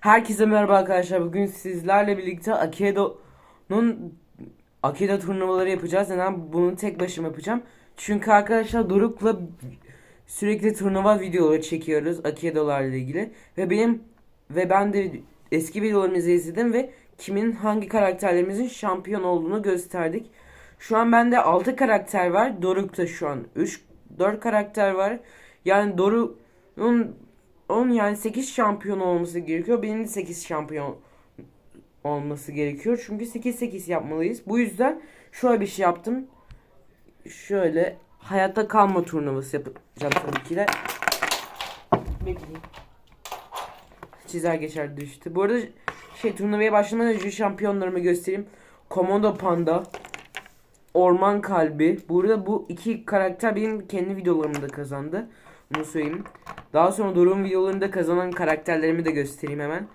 Herkese merhaba arkadaşlar. Bugün sizlerle birlikte Akedo'nun Akedo turnuvaları yapacağız. Neden? Bunu tek başıma yapacağım. Çünkü arkadaşlar Doruk'la sürekli turnuva videoları çekiyoruz Akedo'larla ilgili. Ve benim ve ben de eski videolarımızı izledim ve kimin hangi karakterlerimizin şampiyon olduğunu gösterdik. Şu an bende 6 karakter var. Doruk'ta şu an 3 4 karakter var. Yani Doruk'un onun yani 8 şampiyon olması gerekiyor. Benim de 8 şampiyon olması gerekiyor. Çünkü 8-8 yapmalıyız. Bu yüzden şöyle bir şey yaptım. Şöyle hayatta kalma turnuvası yapacağım tabii ki de. Bekleyin. Çizer geçer düştü. Bu arada şey turnuvaya başlamadan önce şampiyonlarımı göstereyim. Komodo Panda, Orman Kalbi. Burada bu iki karakter benim kendi videolarımda kazandı. Bunu söyleyeyim. Daha sonra Doruk'un videolarında kazanan karakterlerimi de göstereyim hemen.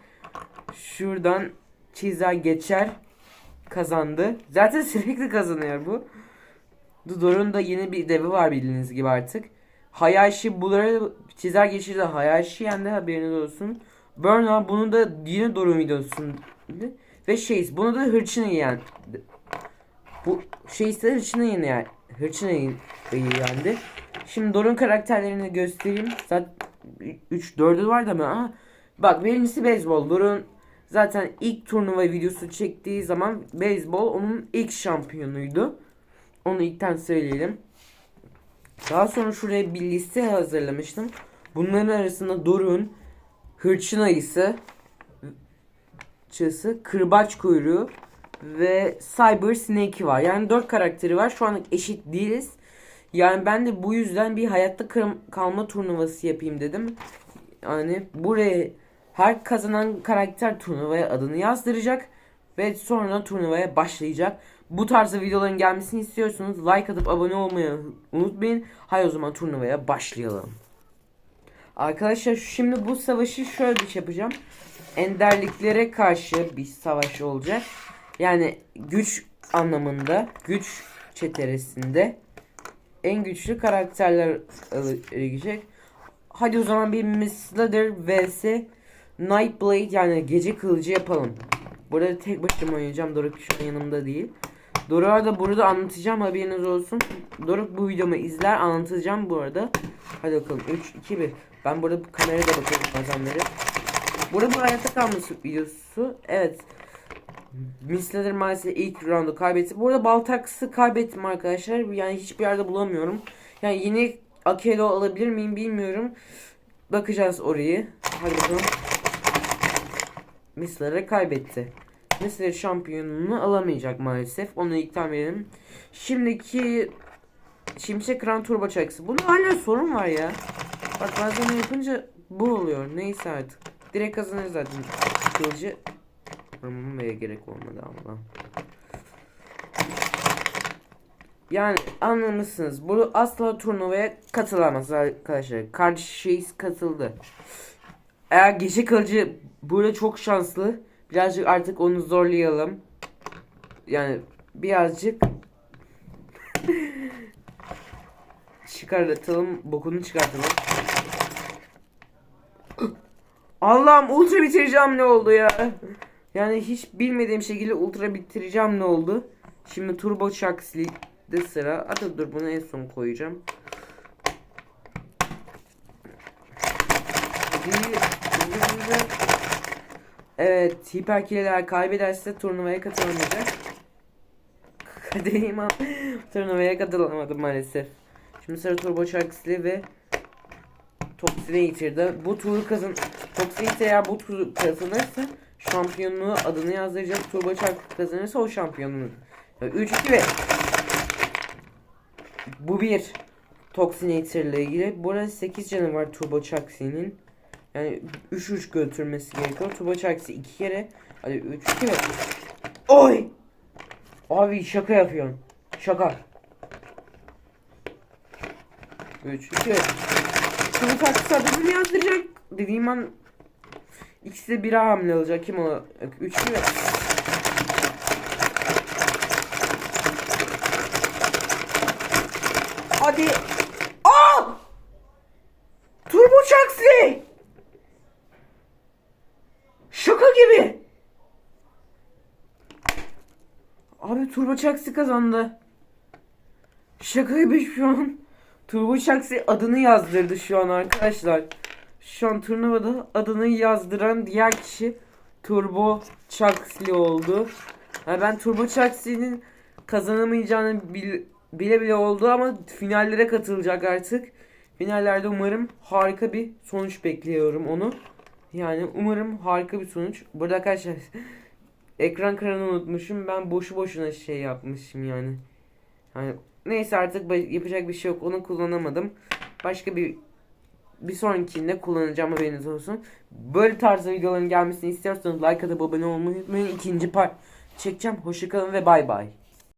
Şuradan Çizer geçer kazandı. Zaten sürekli kazanıyor bu. Doruk'un da yeni bir devi var bildiğiniz gibi artık. Hayashi bunları Çizer geçirdi. Hayashi yendi haberiniz olsun. Burnout bunu da yine Doruk'un videosunda. Ve şey bunu da Hırçın'ı yendi. Bu şey ise Hırçın'ı yendi yani. Hırçın'ı yendi. Şimdi Doruk'un karakterlerini göstereyim. Zaten 3 4'ü var da mı? Aha. Bak birincisi beyzbol. Doruk'un zaten ilk turnuva videosu çektiği zaman beyzbol onun ilk şampiyonuydu. Onu ilkten söyleyelim. Daha sonra şuraya bir liste hazırlamıştım. Bunların arasında Doruk'un hırçın ayısı, çısı, kırbaç kuyruğu ve Cyber Snake'i var. Yani 4 karakteri var. Şu an eşit değiliz. Yani ben de bu yüzden bir hayatta kalma turnuvası yapayım dedim. Yani buraya her kazanan karakter turnuvaya adını yazdıracak ve sonra turnuvaya başlayacak. Bu tarzda videoların gelmesini istiyorsanız like atıp abone olmayı unutmayın. Hay o zaman turnuvaya başlayalım. Arkadaşlar şimdi bu savaşı şöyle bir şey yapacağım. Enderliklere karşı bir savaş olacak. Yani güç anlamında, güç çeteresinde en güçlü karakterler gelecek. Hadi o zaman bir Mislader vs Nightblade yani gece kılıcı yapalım. Burada tek başıma oynayacağım. Doruk şu an yanımda değil. Doruk'a da burada anlatacağım haberiniz olsun. Doruk bu videomu izler anlatacağım bu arada. Hadi bakalım 3 2 1. Ben burada kameraya da bakıyorum bazenleri. Burada bu hayatta kalması videosu. Evet. Mislader maalesef ilk roundu kaybetti. Bu arada Baltax'ı kaybettim arkadaşlar. Yani hiçbir yerde bulamıyorum. Yani yeni Akelo alabilir miyim bilmiyorum. Bakacağız orayı. Hadi bakalım. Mislader kaybetti. Mislader şampiyonunu alamayacak maalesef. Onu ilkten verelim. Şimdiki Şimşek Kran Turbo Çaksı. Bunda hala sorun var ya. Bak bazen yapınca bu oluyor. Neyse artık. Direkt kazanır zaten. Kılıcı Vurmamaya gerek olmadı ama. Yani anlamışsınız. Bu asla turnuvaya katılamaz arkadaşlar. Kardeşiyiz katıldı. Eğer gece kalıcı burada çok şanslı. Birazcık artık onu zorlayalım. Yani birazcık çıkartalım. Bokunu çıkartalım. Allah'ım ultra bitireceğim ne oldu ya? Yani hiç bilmediğim şekilde ultra bitireceğim ne oldu? Şimdi Turbo Chucks'de sıra. Hatta dur bunu en son koyacağım. Evet, hiperkileler kaybederse turnuvaya katılamayacak. Kadehim turnuvaya katılamadım maalesef. Şimdi sıra Turbo Chucks'li ve Toxinator'da. Bu turu kazan Toxinator eğer bu turu kazanırsa şampiyonluğu adını yazdıracak. Turbo Çark kazanırsa o şampiyonluğu. 3 2 ve bu bir Toxinator ile ilgili. Burada 8 canı var Turbo Chucksy'nin. Yani 3 3 götürmesi gerekiyor. Turbo Chucksy 2 kere. Hadi 3 2 ve Oy! Abi şaka yapıyorsun. Şaka. 3 2 Turbo Chucksy adını yazdıracak. Dediğim an İkisi bire hamle olacak. Kim o? Üçlü mü? Hadi. Aa! Turbo Chuxley! Şaka gibi. Abi Turbo Chuxley kazandı. Şaka gibi şu an. Turbo Chuxley adını yazdırdı şu an arkadaşlar. Şu an turnuvada adını yazdıran diğer kişi Turbo Çaksi oldu. Ha, ben Turbo Çaksi'nin kazanamayacağını bil- bile bile oldu ama finallere katılacak artık. Finallerde umarım harika bir sonuç bekliyorum onu. Yani umarım harika bir sonuç. Burada arkadaşlar ekran kararını unutmuşum. Ben boşu boşuna şey yapmışım yani. Yani neyse artık yapacak bir şey yok. Onu kullanamadım. Başka bir bir sonrakinde kullanacağım haberiniz olsun. Böyle tarzda videoların gelmesini istiyorsanız like atıp abone olmayı unutmayın. İkinci part çekeceğim. Hoşçakalın ve bay bay.